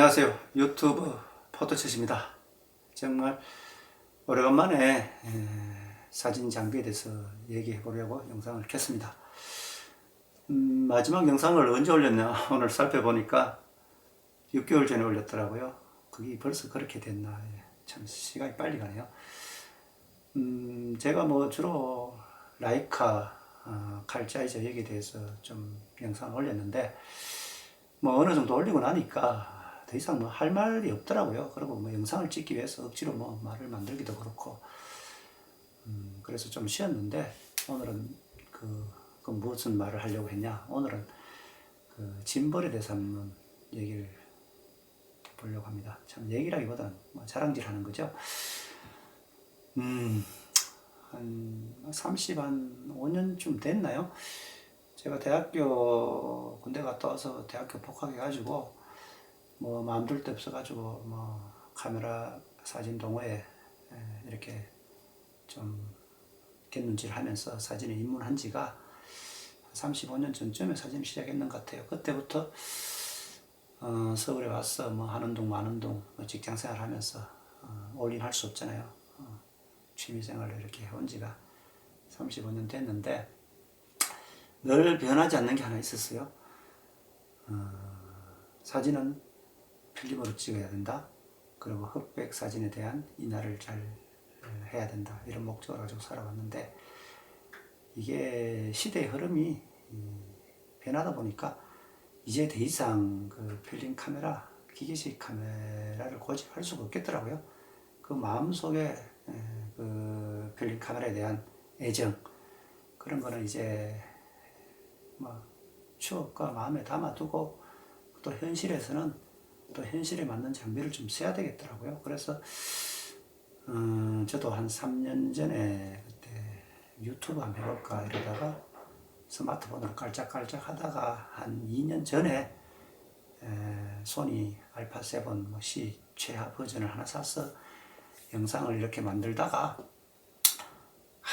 안녕하세요. 유튜브 포토챗입니다. 정말 오래간만에 에, 사진 장비에 대해서 얘기해 보려고 영상을 켰습니다. 음, 마지막 영상을 언제 올렸냐 오늘 살펴보니까 6개월 전에 올렸더라고요. 그게 벌써 그렇게 됐나 예, 참 시간이 빨리 가네요. 음, 제가 뭐 주로 라이카 어, 칼자이저 여기에 대해서 좀 영상을 올렸는데 뭐 어느 정도 올리고 나니까 더 이상 뭐 할 말이 없더라고요. 그리고 뭐 영상을 찍기 위해서 억지로 뭐 말을 만들기도 그렇고 음, 그래서 좀 쉬었는데 오늘은 그, 그 무슨 말을 하려고 했냐? 오늘은 그 짐벌에 대해서 한번 얘기를 보려고 합니다. 참 얘기라기보다는 뭐 자랑질 하는 거죠. 음, 한 30, 한 5년쯤 됐나요? 제가 대학교 군대 갔다 와서 대학교 복학해가지고 뭐 마음둘 데 없어가지고 뭐 카메라 사진 동호회 에, 이렇게 좀 갯눈질 하면서 사진에 입문한 지가 35년 전쯤에 사진을 시작했는 것 같아요. 그때부터 어, 서울에 와서 뭐 하는 둥 마는 둥뭐 직장 생활 하면서 어, 올인 할 수 없잖아요. 어, 취미 생활을 이렇게 해온 지가 35년 됐는데 늘 변하지 않는 게 하나 있었어요. 어, 사진은 필름으로 찍어야 된다. 그리고 흑백 사진에 대한 인하를 잘 어, 해야 된다. 이런 목적을 가지고 살아왔는데 이게 시대의 흐름이 이, 변하다 보니까 이제 더 이상 그 필름 카메라, 기계식 카메라를 고집할 수가 없겠더라고요. 그 마음속에 에, 그 필름 카메라에 대한 애정 그런 거는 이제 뭐 추억과 마음에 담아두고 또 현실에서는 또 현실에 맞는 장비를 좀 써야 되겠더라고요. 그래서 음, 저도 한 3년 전에 그때 유튜브 한번 해볼까 이러다가 스마트폰으로 깔짝깔짝 하다가 한 2년 전에 에, 소니 알파 7 뭐 C 최하 버전을 하나 사서 영상을 이렇게 만들다가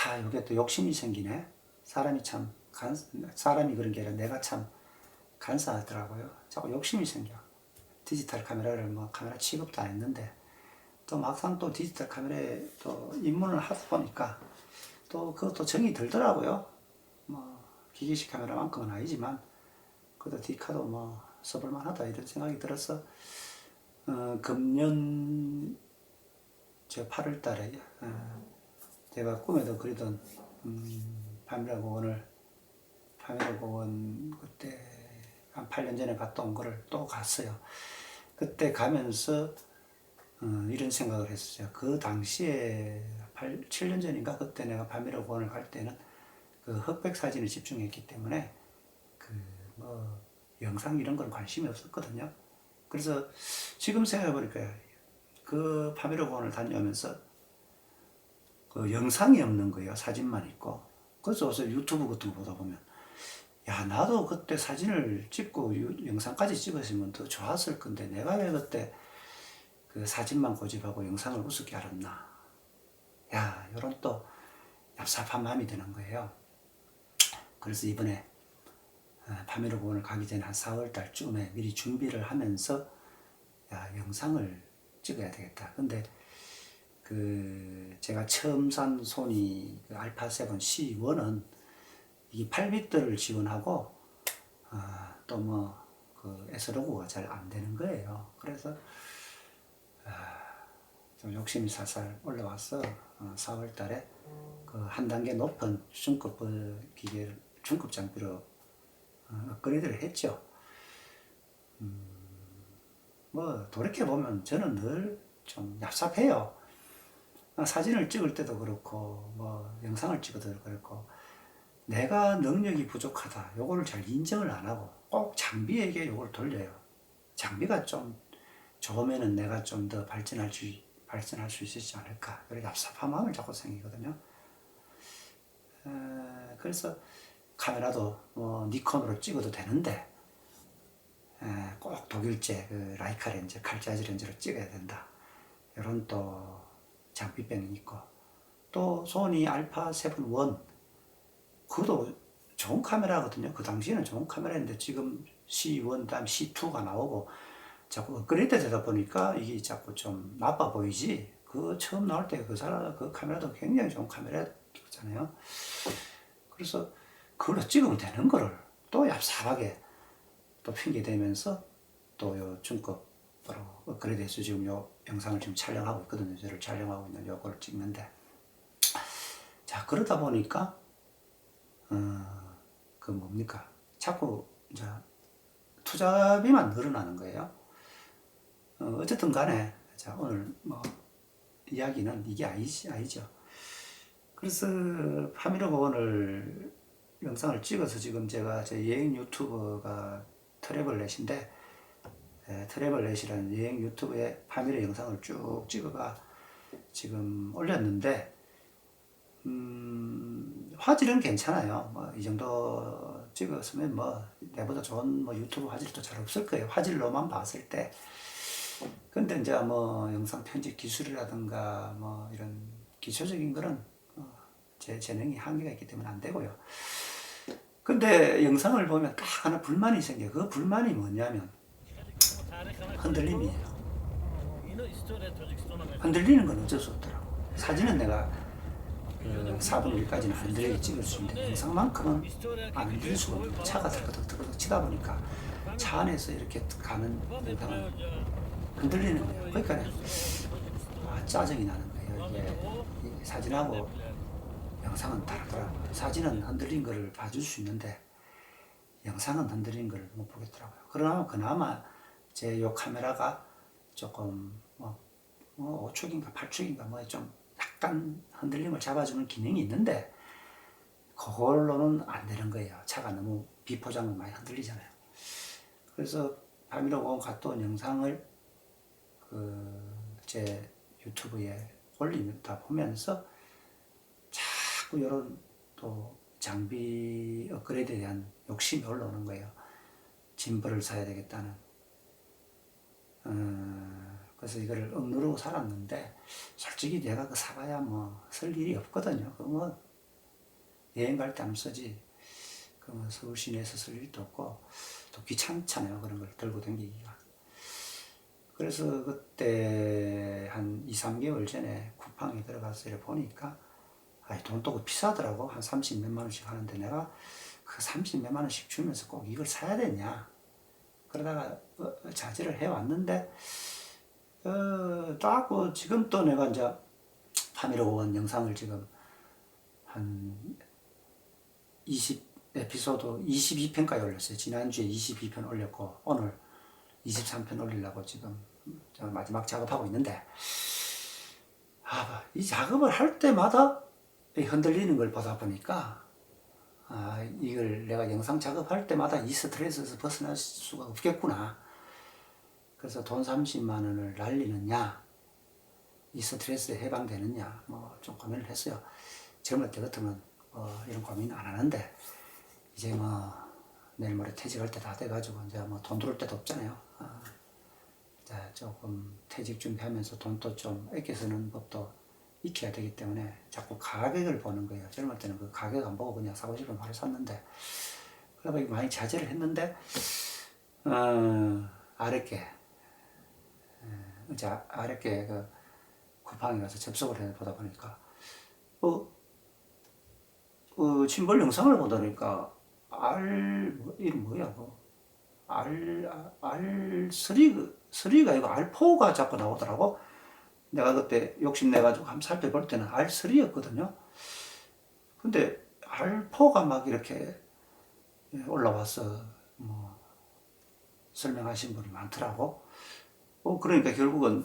아 이게 또 욕심이 생기네. 사람이 참 간, 사람이 그런 게 아니라 내가 참 간사하더라고요. 자꾸 욕심이 생겨 디지털 카메라를 뭐 카메라 취급도 안 했는데 또 막상 또 디지털 카메라에 또 입문을 하다 보니까 또 그것도 정이 들더라고요. 뭐 기계식 카메라만큼은 아니지만 그래도 디카도 뭐 써볼만 하다 이런 생각이 들어서 어, 금년 저 8월 달에 어, 제가 꿈에도 그리던 음, 파미라 공원을 파미라 공원 그때 한 8년 전에 온 거를 또 갔어요. 그때 가면서 어, 이런 생각을 했어요. 그 당시에 8, 7년 전인가 그때 내가 파미라 공원을 갈 때는 그 흑백 사진에 집중했기 때문에 그 뭐 영상 이런 건 관심이 없었거든요. 그래서 지금 생각해보니까 그 파미라 공원을 다녀오면서 그 영상이 없는 거예요. 사진만 있고. 그래서 어서 유튜브 같은 거 보다 보면 야 나도 그때 사진을 찍고 유- 영상까지 찍었으면 더 좋았을 건데 내가 왜 그때 그 사진만 고집하고 영상을 우습게 알았나? 야 이런 또 얍삽한 마음이 드는 거예요. 그래서 이번에 어, 파미르 공원을 가기 전에 한 4월 달쯤에 미리 준비를 하면서 야 영상을 찍어야 되겠다. 근데 그 제가 처음 산 소니 그 알파 7 C1은 이게 8비트를 지원하고 아, 또뭐그 S로그가 잘 안 되는 거예요. 그래서 아, 좀 욕심이 살살 올라와서 어, 4월 달에 그 한 단계 높은 중급 그 기계 중급 장비로 어, 업그레이드를 했죠. 음, 뭐 돌이켜 보면 저는 늘 좀 얍삽해요. 아, 사진을 찍을 때도 그렇고 뭐 영상을 찍어도 그렇고 내가 능력이 부족하다. 요거를 잘 인정을 안 하고 꼭 장비에게 요걸 돌려요. 장비가 좀 좋으면은 내가 좀 더 발전할 수 발전할 수 있지 않을까. 이렇게 얍삽한 마음을 자꾸 생기거든요. 에, 그래서 카메라도 뭐 니콘으로 찍어도 되는데 에, 꼭 독일제 그 라이카 렌즈, 칼자지 렌즈로 찍어야 된다. 이런 또 장비병이 있고 또 소니 알파 7원 그것도 좋은 카메라거든요. 그 당시에는 좋은 카메라인데 지금 C1, 다음 C2가 나오고 자꾸 업그레이드 되다 보니까 이게 자꾸 좀 나빠 보이지. 그 처음 나올 때 그 사람 그 카메라도 굉장히 좋은 카메라잖아요. 그래서 그걸로 찍으면 되는 거를 또 얍삽하게 또 핑계 대면서 또요 중급으로 업그레이드해서 지금 요 영상을 지금 촬영하고 있거든요. 저를 촬영하고 있는 요거를 찍는데 자 그러다 보니까 어, 그 뭡니까 자꾸 이제 투자비만 늘어나는 거예요. 어, 어쨌든 간에 자 오늘 뭐 이야기는 이게 아니지 아니죠. 그래서 파미로가 오늘 영상을 찍어서 지금 제가 제 여행 유튜버가 트래블렛인데 에, 트래블렛이라는 여행 유튜브에 파미로 영상을 쭉 찍어가 지금 올렸는데 음, 화질은 괜찮아요. 뭐 이 정도 찍었으면 뭐 내보다 좋은 뭐 유튜브 화질도 잘 없을 거예요. 화질로만 봤을 때. 근데 이제 뭐 영상 편집 기술이라든가 뭐 이런 기초적인 거는 어, 제 재능이 한계가 있기 때문에 안 되고요. 근데 영상을 보면 딱 하나 불만이 생겨. 그 불만이 뭐냐면 흔들림이에요. 흔들리는 건 어쩔 수 없더라고. 사진은 내가 그 4분 1까지는 흔들리게 찍을 수 있는데 영상만큼은 안 흔들릴 수가 없고 차가 들거덕들거덕 치다 보니까 차 안에서 이렇게 가는 영상은 흔들리는 거예요. 그러니까 아, 짜증이 나는 거예요. 이게, 이게 사진하고 영상은 다르더라고요. 사진은 흔들린 거를 봐줄 수 있는데 영상은 흔들린 걸못 보겠더라고요. 그러나 그나마 제 요 카메라가 조금 뭐, 뭐 5축인가 8축인가 뭐좀 약간 흔들림을 잡아주는 기능이 있는데 그걸로는 안 되는 거예요. 차가 너무 비포장을 많이 흔들리잖아요. 그래서 밤이라고 갔다 온 영상을 그 제 유튜브에 올리다 보면서 자꾸 이런 또 장비 업그레이드에 대한 욕심이 올라오는 거예요. 짐벌을 사야 되겠다는. 어, 그래서 이거를 억누르고 살았는데 솔직히 내가 그 사봐야 뭐 쓸 일이 없거든요. 그뭐 여행 갈 때 안 쓰지. 그뭐 서울 시내에서 쓸 일도 없고 또 귀찮잖아요. 그런 걸 들고 다니기가. 그래서 그때 한 2, 3개월 전에 쿠팡에 들어가서 이렇게 보니까 아이 돈도 비싸더라고 한 30 몇만 원씩 하는데 내가 그 30 몇만 원씩 주면서 꼭 이걸 사야 되냐 그러다가 어, 자제를 해왔는데 어, 딱그 지금 또 내가 이제 파미로 원 영상을 지금 한 20 에피소드 22편까지 올렸어요 지난주에 22편 올렸고 오늘 23편 올리려고 지금 저 마지막 작업하고 있는데 아, 이 작업을 할 때마다 이 흔들리는 걸 보다 보니까 아, 이걸 내가 영상 작업할 때마다 이 스트레스에서 벗어날 수가 없겠구나. 그래서 돈 30만 원을 날리느냐, 이 스트레스에 해방되느냐, 뭐 좀 고민을 했어요. 젊을 때 같으면 어, 이런 고민 안 하는데 이제 뭐 내일 모레 퇴직할 때 다 돼가지고 이제 뭐 돈 들어올 때도 없잖아요. 아, 이제 조금 퇴직 준비하면서 돈도 좀 아껴 쓰는 법도 익혀야 되기 때문에 자꾸 가격을 보는 거예요. 젊을 때는 그 가격 안 보고 그냥 사고 싶으면 바로 샀는데 그러다 보니 많이 자제를 했는데 어, 아랫게 에, 이제 아- 아랫게 그 쿠팡에 가서 접속을 해 보다 보니까 어, 어 짐벌 영상을 보다니까 R 뭐, 이름 뭐야 그 R R 3 3가 이거 R4가 자꾸 나오더라고. 내가 그때 욕심내가지고 한번 살펴볼 때는 R3였거든요. 근데 R4가 막 이렇게 올라와서 뭐 설명하신 분이 많더라고. 어, 그러니까 결국은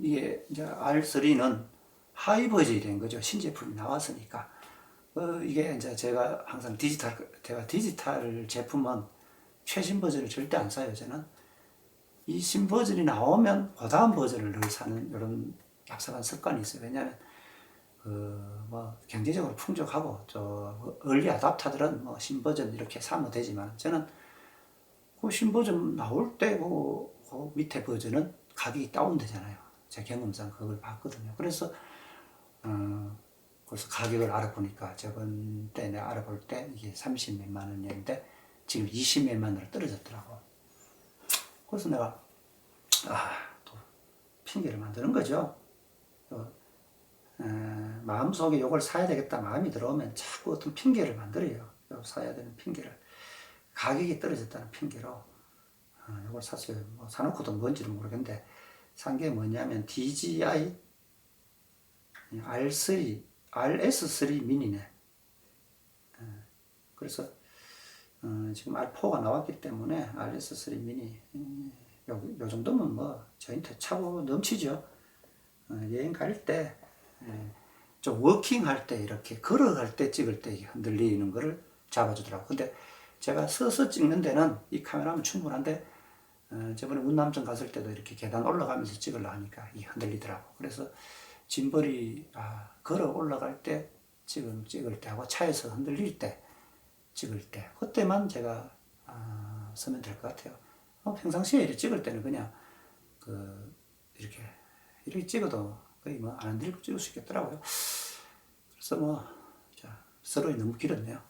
이게 이제 R3는 하이 버전이 된 거죠. 신제품이 나왔으니까. 어, 이게 이제 제가 항상 디지털, 제가 디지털 제품은 최신 버전을 절대 안 사요, 저는. 이 신버전이 나오면 그 다음 버전을 늘 사는 이런 얍삽한 습관이 있어요. 왜냐하면 그뭐 경제적으로 풍족하고 저 얼리 아답터들은 뭐 신버전 이렇게 사면 되지만 저는 그 신버전 나올 때그 그 밑에 버전은 가격이 다운되잖아요. 제 경험상 그걸 봤거든요. 그래서 어 그래서 가격을 알아보니까 저번 때 내가 알아볼 때 이게 30 몇만 원이었는데 지금 20 몇만 원으로 떨어졌더라고. 그래서 내가 아, 또 핑계를 만드는 거죠. 어, 에, 마음속에 요걸 사야 되겠다 마음이 들어오면 자꾸 어떤 핑계를 만들어요. 요 사야 되는 핑계를. 가격이 떨어졌다는 핑계로 어, 요걸 샀어요. 뭐 사놓고도 뭔지는 모르겠는데 산 게 뭐냐면 DJI R3, RS3 미니네. 어, 그래서 어, 지금 R4가 나왔기 때문에 RS3 미니 음, 요, 요 정도면 뭐 저한테 차고 넘치죠. 어, 여행 갈 때, 예, 좀 워킹 할 때 이렇게 걸어갈 때 찍을 때 흔들리는 거를 잡아주더라고. 근데 제가 서서 찍는 데는 이 카메라면 충분한데 어, 저번에 운남점 갔을 때도 이렇게 계단 올라가면서 찍으려 하니까 이게 흔들리더라고. 그래서 짐벌이 아, 걸어 올라갈 때 찍은 찍을 때 하고 차에서 흔들릴 때 찍을 때 그때만 제가 아, 쓰면 될 것 같아요. 어, 평상시에 이렇게 찍을 때는 그냥 그 이렇게 이렇게 찍어도 거의 뭐 안 흔들고 찍을 수 있겠더라고요. 그래서 뭐 자, 서로이 너무 길었네요.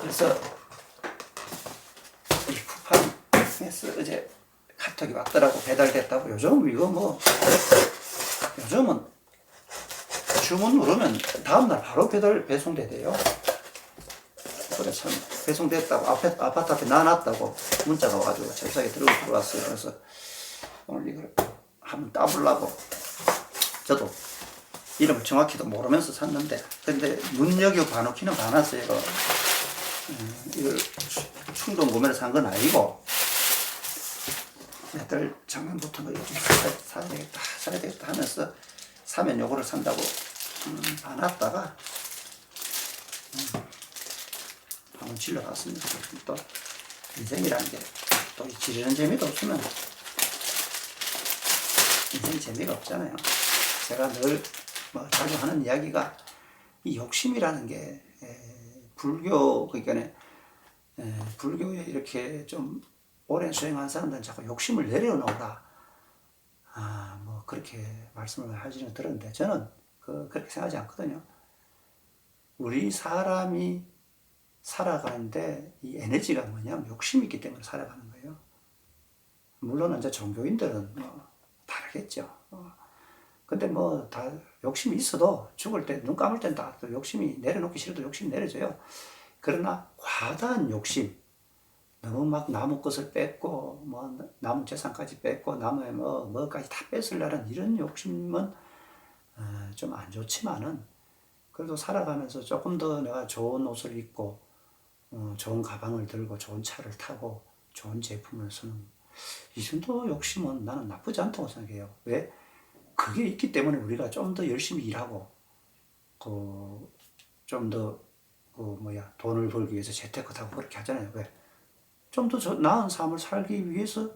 그래서 이 쿠팡에서 어제 카톡이 왔더라고. 배달됐다고. 요즘 이거 뭐 요즘은 주문 누르면 다음날 바로 배달 배송되대요. 그래 참. 배송됐다고. 앞에 아파트 앞에 놔놨다고 문자가 와가지고 책상에 들어 들어왔어요. 그래서 오늘 이걸 한번 따보려고. 저도 이름을 정확히도 모르면서 샀는데. 근데 눈여겨 봐놓기는 봐놨어요. 이걸 충동 구매를 산 건 아니고 작년부터 이거 좀 사, 사야 되겠다 사야 되겠다 하면서 사면 요거를 산다고 음, 봐놨다가 음, 한번 질러봤습니다. 또 인생이라는 게또 지르는 재미도 없으면 인생 재미가 없잖아요. 제가 늘 뭐 자주 하는 이야기가 이 욕심이라는 게 에, 불교 그러니까 에, 불교에 이렇게 좀 오랜 수행한 사람들은 자꾸 욕심을 내려놓으라. 아, 뭐 그렇게 말씀을 하시는 들었는데 저는 그 그렇게 생각하지 않거든요. 우리 사람이 살아가는데 이 에너지가 뭐냐면 욕심이 있기 때문에 살아가는 거예요. 물론 이제 종교인들은 뭐 다르겠죠. 어. 근데 뭐 다 욕심이 있어도 죽을 때 눈 감을 땐 다 욕심이 내려놓기 싫어도 욕심이 내려져요. 그러나 과다한 욕심, 너무 막 나무 것을 뺏고 뭐 나무 재산까지 뺏고 나무에 뭐 뭐까지 다 뺏으려는 이런 욕심은 어, 좀안 좋지만은 그래도 살아가면서 조금 더 내가 좋은 옷을 입고 어, 좋은 가방을 들고 좋은 차를 타고 좋은 제품을 쓰는 이 정도 욕심은 나는 나쁘지 않다고 생각해요. 왜? 그게 있기 때문에 우리가 좀 더 열심히 일하고 그 좀더 그 뭐야 돈을 벌기 위해서 재테크 하고 그렇게 하잖아요. 왜? 좀 더 나은 삶을 살기 위해서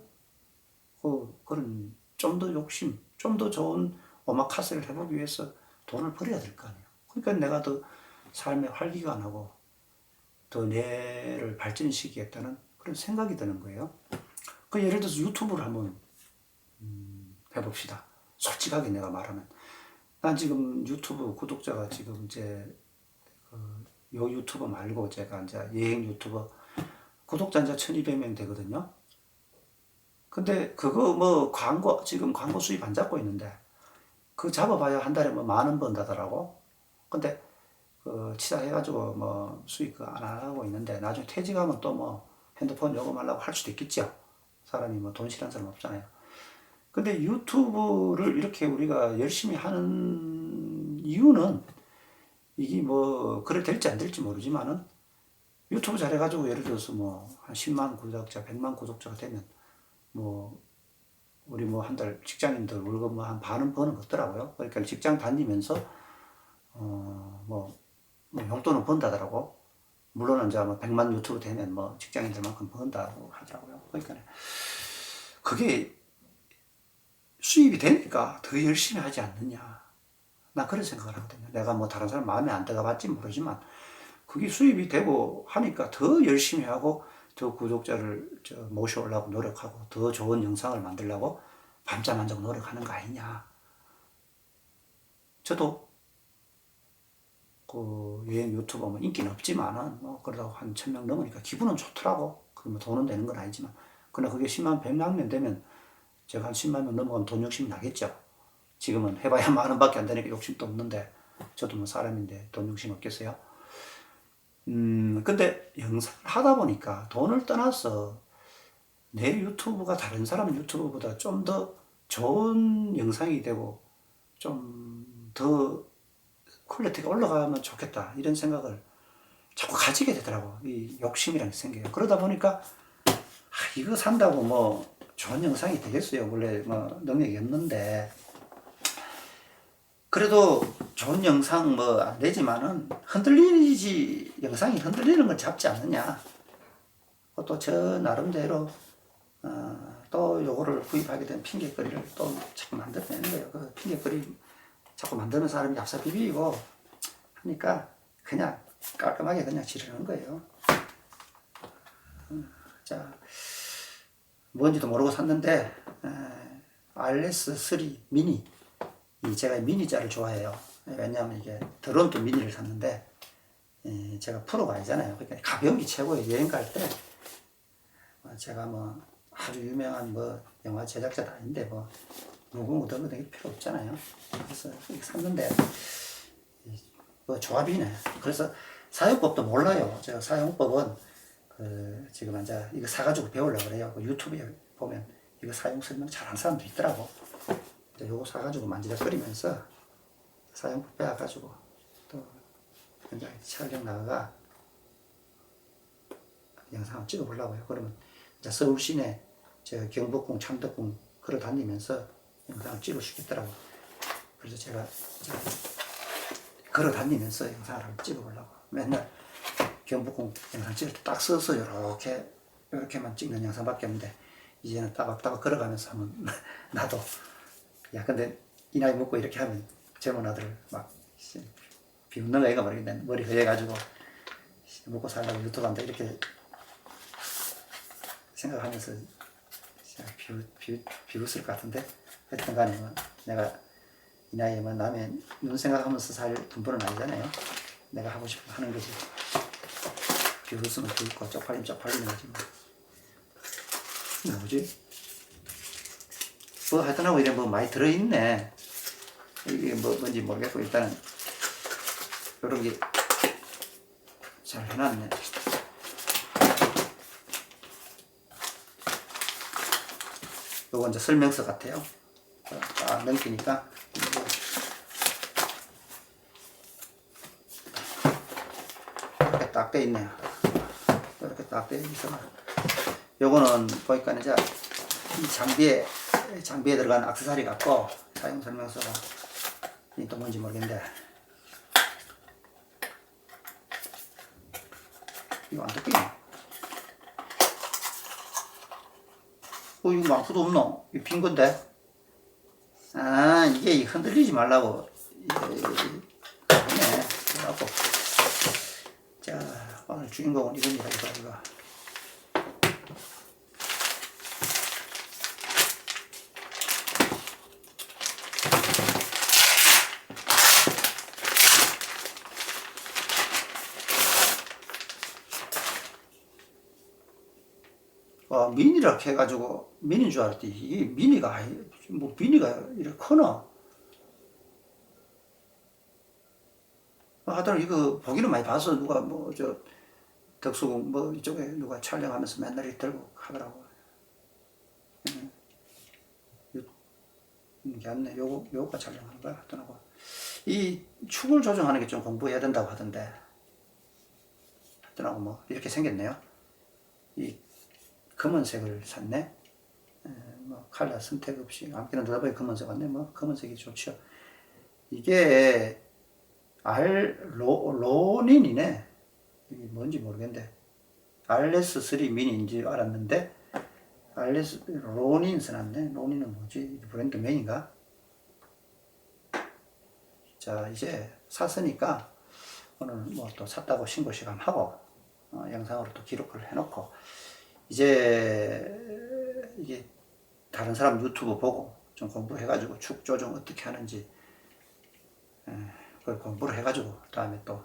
그 그런 좀 더 욕심, 좀 더 좋은 오마카세를 해보기 위해서 돈을 벌여야 될 거 아니에요. 그러니까 내가 더 삶에 활기가 나고 더 뇌를 발전시키겠다는 그런 생각이 드는 거예요. 그 예를 들어서 유튜브를 한번 음, 해봅시다. 솔직하게 내가 말하면 난 지금 유튜브 구독자가 지금 이제 그 요 유튜버 말고 제가 이제 여행 유튜버 구독자 이제 1200명 되거든요. 근데 그거 뭐 광고 지금 광고 수입 안 잡고 있는데 그 잡아봐야 한 달에 뭐 만 원 번다더라고. 근데 그 치사해가지고 뭐 수익 그안 하고 있는데 나중에 퇴직하면 또 뭐 핸드폰 요금하려고 할 수도 있겠죠. 사람이 뭐 돈 싫어하는 사람 없잖아요. 근데 유튜브를 이렇게 우리가 열심히 하는 이유는 이게 뭐 그래 될지 안 될지 모르지만은 유튜브 잘해가지고 예를 들어서 뭐 한 10만 구독자, 100만 구독자가 되면 뭐 우리 뭐 한 달 직장인들 월급 뭐 한 반은 버는 것 같더라고요. 그러니까 직장 다니면서 어뭐 뭐 용돈은 번다더라고. 물론 이제 뭐 100만 유튜브 되면 뭐 직장인들만큼 번다고 하더라고요. 그러니까 그게 수입이 되니까 더 열심히 하지 않느냐. 나 그런 생각을 하거든요. 내가 뭐 다른 사람 마음에 안 들어가 봤지 모르지만 그게 수입이 되고 하니까 더 열심히 하고 더 구독자를 저 모셔오려고 노력하고 더 좋은 영상을 만들려고 밤잠 안 자고 노력하는 거 아니냐. 저도 그 여행 유튜버 뭐 인기는 없지만은 뭐 그러다가 한 천 명 넘으니까 기분은 좋더라고. 그뭐 돈은 되는 건 아니지만 그러나 그게 10만, 100만 명 되면 제가 한 10만 명 넘어가면 돈 욕심이 나겠죠. 지금은 해봐야 만 원밖에 안 되니까 욕심도 없는데 저도 뭐 사람인데 돈 욕심 없겠어요. 음, 근데 영상 하다 보니까 돈을 떠나서 내 유튜브가 다른 사람 유튜브보다 좀 더 좋은 영상이 되고 좀 더 퀄리티가 올라가면 좋겠다 이런 생각을 자꾸 가지게 되더라고 이 욕심이라는 게 생겨요 그러다 보니까 아, 이거 산다고 뭐 좋은 영상이 되겠어요? 원래 뭐 능력이 없는데 그래도 좋은 영상 뭐 안 되지만은 흔들리지 영상이 흔들리는 걸 잡지 않느냐 또 저 나름대로 어, 또 요거를 구입하게 된 핑계거리를 또 자꾸 만들어내는 거예요. 그 핑계거리 자꾸 만드는 사람이 얍삽 비비고 하니까 그냥 깔끔하게 그냥 지르는 거예요. 음, 자, 뭔지도 모르고 샀는데 RS3 미니 이 제가 미니자를 좋아해요. 왜냐하면 이게 드론도 미니를 샀는데 에, 제가 프로가 아니잖아요. 그러니까 가벼운 게 최고예요. 여행 갈 때 제가 뭐 아주 유명한 뭐 영화 제작자도 아닌데 뭐 무거운 거 들고 다닐 필요 없잖아요. 그래서 샀는데 이뭐 조합이네. 그래서 사용법도 몰라요. 제가 사용법은 그 지금 이제 이거 사가지고 배우려고 그래요. 그 유튜브에 보면 이거 사용 설명 잘하는 사람도 있더라고. 요거 사가지고 만지작거리면서 사용법 배워가지고 또 현장에 촬영 나가가 영상을 찍어보려고 요. 그러면 이제 서울 시내 저 경복궁, 창덕궁 걸어 다니면서 영상을 찍을 수 있겠더라고. 그래서 제가 걸어 다니면서 영상을 한번 찍어보려고. 맨날 경복궁 영상 찍을 때 딱 서서 이렇게 이렇게만 찍는 영상밖에 없는데 이제는 따박따박 걸어가면서 한번 나도 야 근데 이 나이 먹고 이렇게 하면 젊은 아들 막 씨, 비웃는 거 애가 모르겠네 머리 허해가지고 씨, 먹고 살라고 유튜브 한다 이렇게 생각하면서 진짜 비웃, 비웃, 비웃을 것 같은데? 하여튼 간에 뭐 내가 이 나이에 뭐 남의 눈 생각하면서 살 분부는 아니잖아요. 내가 하고 거 하는 거지. 비웃으면 비웃고 쪽팔리면 쪽팔리는 거지 뭐. 뭐지? 뭐 하여튼 하고 이래 뭐 많이 들어있네 이게 뭐 뭔지 모르겠고 일단은 요런 게 잘 해놨네 요거 이제 설명서 같아요. 딱 넘기니까 이렇게 딱 돼 있네요. 이렇게 딱 돼 있어. 요거는 보니까 이제 이 장비에 장비에 들어간 액세서리 같고 사용 설명서가 이또 뭔지 모르겠는데 이거 안 뜯기네. 어, 이거 망토도 없노? 이거 빈 건데? 아, 이게 이 흔들리지 말라고. 그러네. 그래갖고. 자, 오늘 주인공은 이겁니다, 이거, 이거. 와, 미니라 해가지고 미니인 줄 알았더니 이게 미니가 아니, 뭐 미니가 이렇게 커나? 하더라도 이거 보기는 많이 봐서 누가 뭐 저 덕수궁 뭐 이쪽에 누가 촬영하면서 맨날 이렇게 들고 하더라고. 음. 요- 이게 안네 요거 요거가 촬영하는 거야 하더라고. 이 축을 조정하는 게 좀 공부해야 된다고 하던데. 하더라고 뭐 이렇게 생겼네요. 이 검은색을 샀네. 에, 뭐 칼라 선택 없이 아무렇게나 넣어봐야 검은색 같네. 뭐 검은색이 좋죠. 이게 알 로, 로닌이네. 이게 뭔지 모르겠는데 RS3 미니인지 알았는데 RS 로닌 써놨네. 로닌은 뭐지? 브랜드 명인가? 자 이제 샀으니까 오늘 뭐 또 샀다고 신고 시감하고 어, 영상으로 또 기록을 해놓고 이제 이게 다른 사람 유튜브 보고 좀 공부해가지고 축 조정 어떻게 하는지 에, 그걸 공부를 해가지고 다음에 또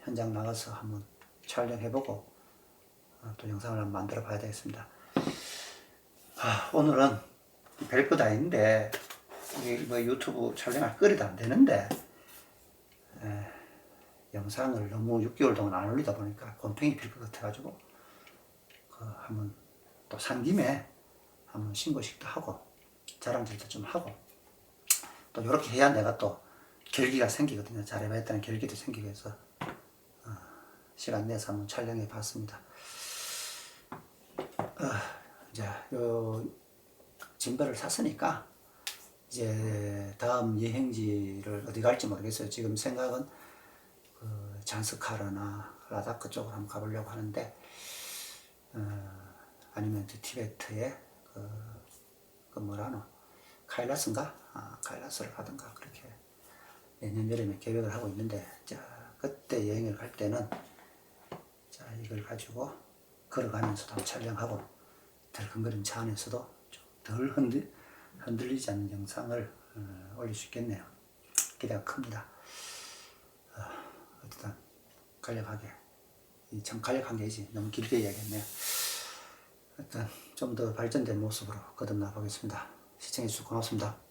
현장 나가서 한번 촬영해보고 어, 또 영상을 한번 만들어 봐야 되겠습니다. 아, 오늘은 별것 아닌데 뭐 유튜브 촬영할 거리도 안 되는데 에, 영상을 너무 6개월 동안 안 올리다 보니까 곰팡이 필 것 같아가지고 그 한번 또 산 김에 한번 신고식도 하고 자랑질도 좀 하고 또 이렇게 해야 내가 또 결기가 생기거든요. 잘해봤다는 결기도 생기고 해서 어, 시간 내서 한번 촬영해 봤습니다. 어, 이제 요 짐벌을 샀으니까 이제 다음 여행지를 어디 갈지 모르겠어요. 지금 생각은 그 잔스카르나 라다크 쪽으로 한번 가보려고 하는데 어, 아니면 저 티베트의 그, 그 뭐라노 카일라스인가 아, 카일라스를 가든가 그렇게 내년 여름에 계획을 하고 있는데 자 그때 여행을 갈 때는 자 이걸 가지고 걸어가면서도 촬영하고 덜컹거리는 차 안에서도 좀 덜 흔들, 흔들리지 않는 영상을 어, 올릴 수 있겠네요. 기대가 큽니다. 어, 어쨌든 간략하게 간략한 게지 너무 길게 이야기했네요. 일단 좀 더 발전된 모습으로 거듭나 보겠습니다. 시청해 주셔서 고맙습니다.